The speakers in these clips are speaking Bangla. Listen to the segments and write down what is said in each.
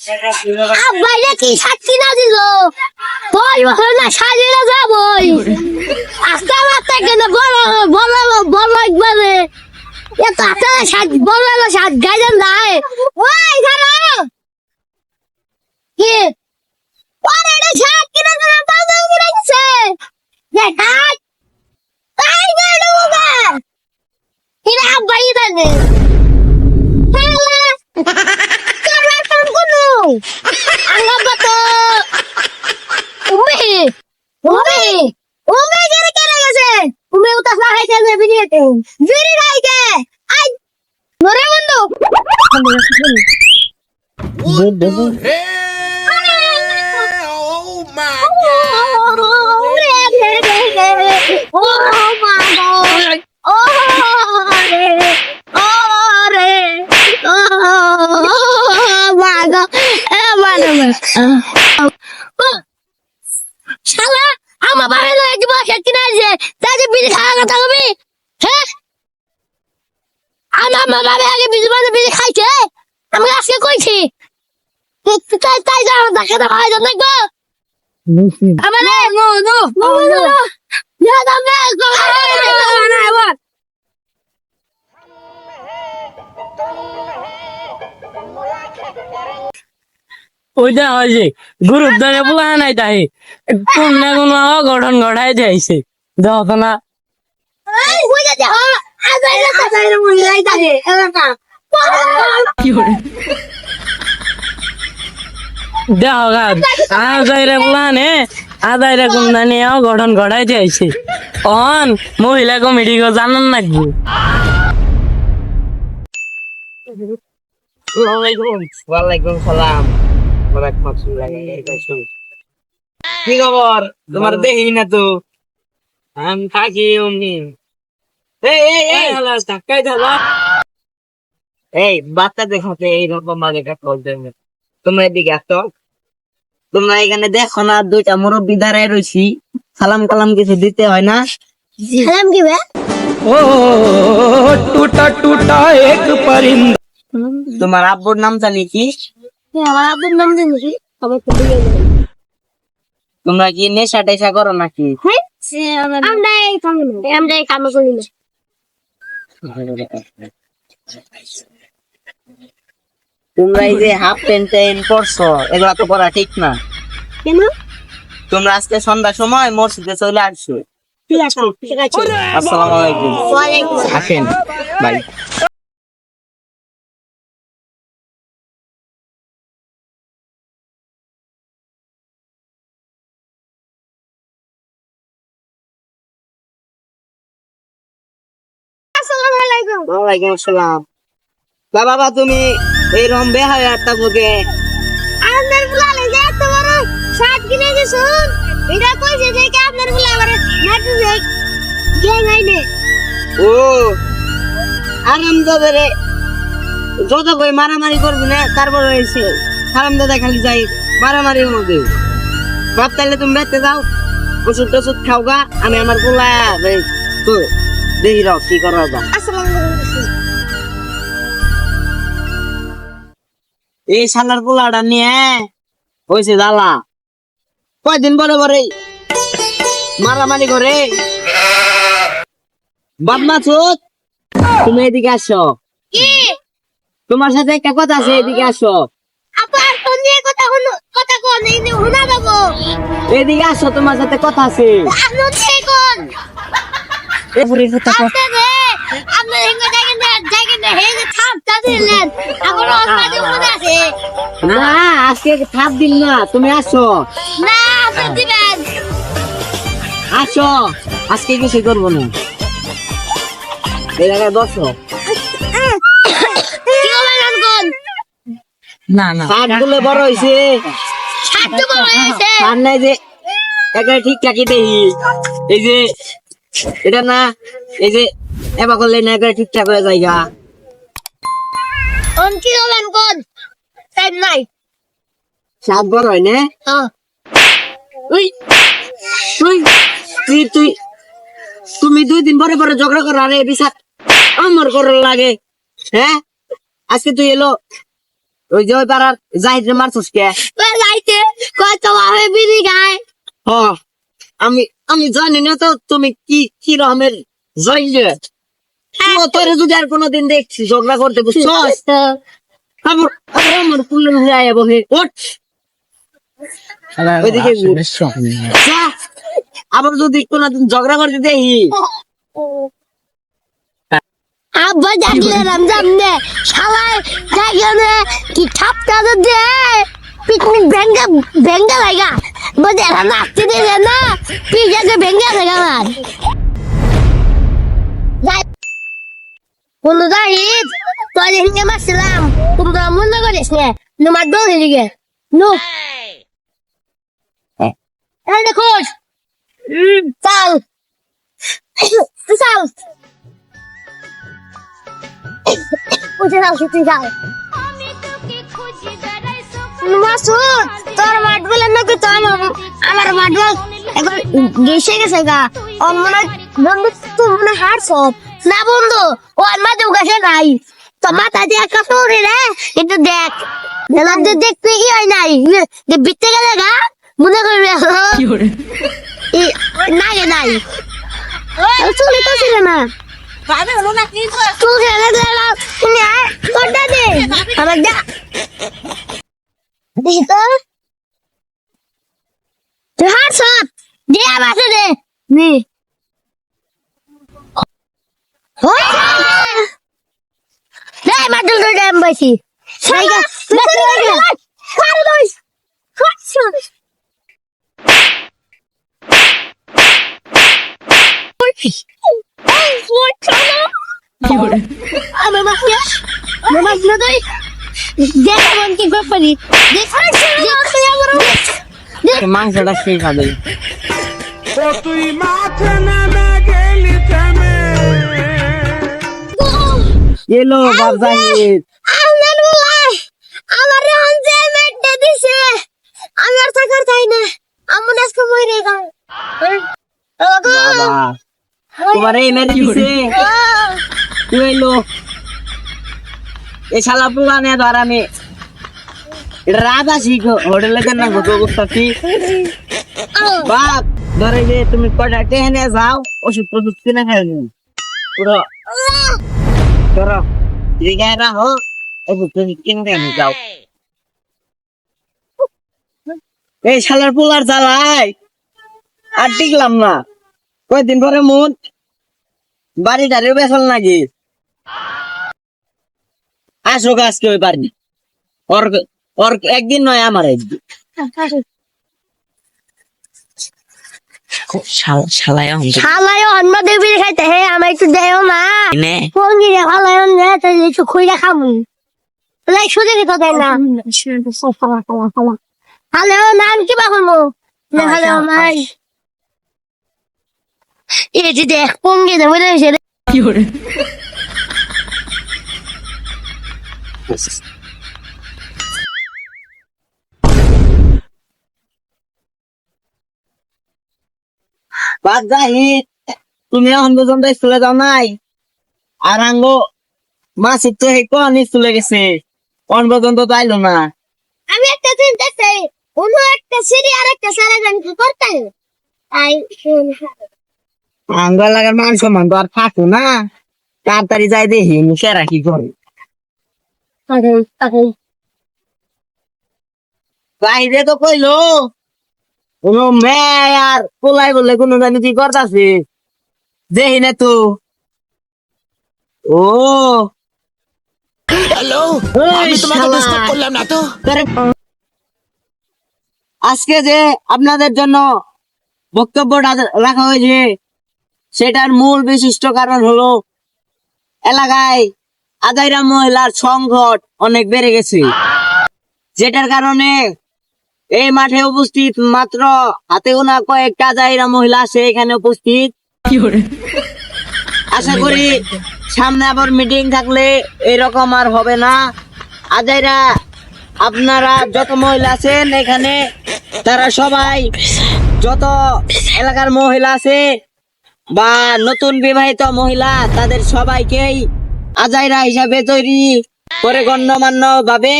আব্বাইলে কি শাক না দিল? বই বলো না, সাজিয়ে যাবই আস্তে আস্তে কেন বলো বলো বলো একবারে। এত আস্তে সাজ না সাজ, গাইলেন নাই ওই ধরো কি? ওরে, এটা শাক 아, 내가 Oh my God! Oh, my God. আমার বাবা আগে বিড়ি মানে বিড়ি খাইছে। আমি আজকে কইছি। তাই তাই যাও তাকে তো খাই আমার no no no no no. না না না না না ওইটা হয়েছে। গ্রুপ ধরে বলা নাই তাই কোন না কোন গঠন ঘটাই যাইছে দেখো না। গঠন অন মহিলা কমিটি গো জানান নাকি কি খবর? তোমার দেখি না তো? আমি থাকি অমনি। এই বাচ্চা এইরকম আগে তোমরা এদিকে আসো। তোমরা এখানে দেখো না দুইটা মুরব্বী দাঁড়ায় রয়েছি। সালাম কালাম কিছু দিতে হয় না? সালাম কি বে তোমার আব্বুর নাম জানি কি? আমার আব্বুর নাম জানি আমার তো দিয়ে তোমরা কি নেশা টেশা করো নাকি? আমরা এই কাম আমরা এই কাম করি না তোমরা এই যে হাফ প্যান্ট টাইম পরছো এগুলা তো করা ঠিক না। কেন? তোমরা আজকে সন্ধ্যা সময় মসজিদে চলে আসছো ঠিক আছে। ঠিক আছে আসসালামু আলাইকুম। ওয়ালাইকুম থাকেন বাই ওয়ালাইকুম আসসালাম বাবা তুমি এইরকম বেহায় একটা বুকে। আপনার ফুলালে যে এত বড় শার্ট কিনে দিছুন এটা কইছে যে কি আপনার ফুলা আবার নাটু যে গ্যাং আইনে ও আরাম দাদারে যত কই মারামারি করবি না তারপর হয়েছে। আরাম দাদা খালি যাই মারামারির মধ্যে। বাপ তাহলে তুমি বেঁচতে যাও। ওষুধ টষুধ খাও গা আমি আমার এই, তো দেখি রাও কি করা এই শালার পোলাটা নিয়ে হয়েছে জ্বালা। কয়দিন পরে পরে মারামারি করে। বাদমা চোত তুমি এদিকে আসো। তোমার সাথে একটা কথা আছে এদিকে আসো। এদিকে আসো তোমার সাথে কথা আছে। আপনি না আজকে থাপ দিল না তুমি আসো। না আপনি দিবেন। আসো আজকে কিছু করব না। এই জায়গায় বসো। কি বলেন কোন না না। গুলো বড় হয়েছে যে ঠিকঠাকই দেখি এই যে এটা না এই যে এবার করলে না একটা ঠিকঠাক হয়ে জায়গা কোন কি বলেন কোন টাইম নাই শাক বড় হয় না হ্যাঁ তুই তুই তুই তুমি দুই দিন পরে পরে ঝগড়া করো আরে বিষাক আমার করার লাগে হ্যাঁ? আজকে তুই এলো ওই যে ওই পাড়ার জাহিদ মারছস কে? ওই যাইতে কত ভাবে বিড়ি খায়। হ আমি আমি জানি না তো তুমি কি কি রকমের জইলে তোরে যদি আর কোনোদিন দেখছি ঝগড়া করতে বুঝছস আমার আমার পুলে হয়ে বহে ওঠ। ওইদিকে আবার যদি কোনোদিন ঝগড়া করতে দেখি। আব্বা ডাকলে রমজান জায়গানে কি ঠাপটা দে। পিকনিক ভেঙ্গা ভেঙ্গা লাগা। বলে এরা নাচতে দিলে না। পিজাকে ভেঙ্গা লাগা। না বন্ধু জাহিদ তোর হিঙ্গে মারছিলাম তোমরা মনে করিস নে। তোমার দোল হিলিগে নো। এই দেখো চাল। চাল। উঠে যাও উঠে যাও মাসুদ তোর মাঠ বলে নাকি তো আমার মাঠ বল এখন গেছে গেছে গা। মনে হয় বন্ধু তুই মনে হারছ না বন্ধু ও আমার গেছে নাই। তো মাথা দিয়ে একটা তোরে রে একটু দেখ দেখ দেখতে কি হয় নাই। যে বিতে গেলে গা মনে করবি এই নাগে নাই চলে তো ছিল না দে দে আমার দে নে দে মাটুল তো ড্যাম বসি সাইগা সাইগা কার বস হাটছন আমার তুই দেখ আমার কি ব্যাপারি দেখ দেখ আমার মাংসটা খেয়ে খাবে? তুই মাঠে নেমে এলো বাপ জাহিদ আমার বলাই আমার রঞ্জে মেটে দিছে আমার থাকার তাই না আমার আজকে মরে গেল বাবা তোমার এই মেরে দিছে তুই এলো এই শালা পুরানে ধর আমি এটা রাত আসি হোটেলে কেন না গত করতেছি বাপ ধরে যে তুমি কটা টেনে যাও ওষুধ টষুধ কিনে খাই পুরো ধরো যাও এই শালার পোলার জ্বালাই আর টিকলাম না কয়দিন পরে মন বাড়ি টাড়িও বেসল নাকি আসো গাছ কেউ পারিনি ওর ওর একদিন নয় আমার একদিন শালায় শালাই অন্য দেবী। খাইতে হে আমার একটু দেও না কোন? তাই একটু খুইরা খাব। লাই শুধু কি তো দেয় না? হ্যালো নাম কি বা করব হ্যালো মাই এই যে দেখ কোন বাদ জাহিদ তুমি এখন পর্যন্ত স্কুলে যাও নাই। আর আঙ্গো মাসির তো এই কন স্কুলে গেছে। কোন পর্যন্ত তো আইলো না। আমি একটা চিন্তা চাই অন্য একটা সিঁড়ি আর একটা সারা গান কি করতে লাগার মান সম্মান তো আর থাকো না। তাড়াতাড়ি যাই দেখি মুখেরা কি করে। বাইরে তো কইলো। কোনো মেয়ে আর পোলাই বলে কোনো জানি করতাছে? দেখি না তো। ও। হ্যালো আমি তোমাকে ডিস্টার্ব করলাম না তো। আজকে যে আপনাদের জন্য বক্তব্যটা রাখা হয়েছে সেটার মূল বিশিষ্ট কারণ হলো এলাকায় আদাইরা মহিলার সংকট অনেক বেড়ে গেছে। যেটার কারণে এই মাঠে উপস্থিত মাত্র হাতে গোনা কয়েকটা আদাইরা মহিলা আছে এখানে উপস্থিত। আশা করি সামনে আবার মিটিং থাকলে এরকম আর হবে না। আজাইরা আপনারা যত মহিলা আছেন এখানে তারা সবাই যত এলাকার মহিলা আছে বা নতুন বিবাহিত মহিলা তাদের সবাইকেই আজাইরা হিসাবে তৈরি করে গণ্যমান্য ভাবে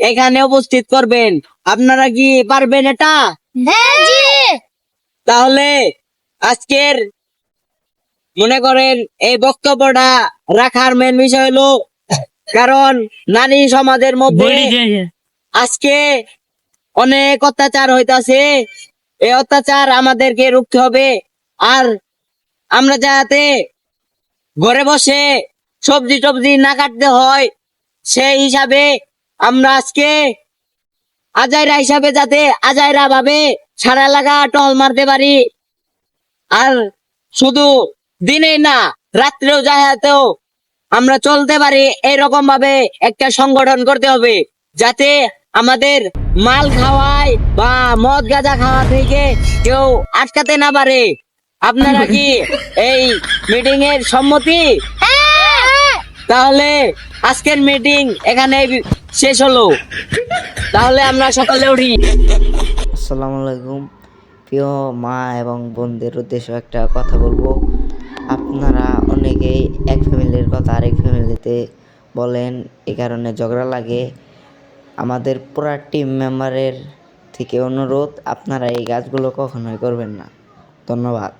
এখানে উপস্থিত করবেন। আপনারা কি পারবেন এটা? হ্যাঁ তাহলে আজকের মনে করেন এই বক্তব্যটা রাখার মেন বিষয় হলো কারণ নারী সমাজের মধ্যে আজকে অনেক অত্যাচার হইতাছে। এই অত্যাচার আমাদেরকে রুখতে হবে। আর আমরা যাতে ঘরে বসে সবজি টবজি না কাটতে হয় সেই হিসাবে আমরা আজকে আজাইরা হিসাবে যাতে আজাইরা ভাবে সারা লাগা টহল মারতে পারি। আর শুধু দিনে না, রাত্রেও যাহাতেও আমরা চলতে পারি এরকম ভাবে একটা সংগঠন করতে হবে, যাতে আমাদের মাল খাওয়ায় বা মদ গাঁজা খাওয়া থেকে কেউ আটকাতে না পারে। আপনারা কি এই মিটিং এর সম্মতি? হ্যাঁ তাহলে আজকের মিটিং এখানে শেষ হলো। তাহলে আমরা সকালে উঠি। আসসালামু আলাইকুম। প্রিয় মা এবং বোনদের উদ্দেশ্যে একটা কথা বলব। আপনারা অনেকেই এক ফ্যামিলির কথা আরেক ফ্যামিলিতে বলেন এই কারণে ঝগড়া লাগে। আমাদের পুরা টিম মেম্বারের থেকে অনুরোধ, আপনারা এই কাজগুলো কখনোই করবেন না। ধন্যবাদ।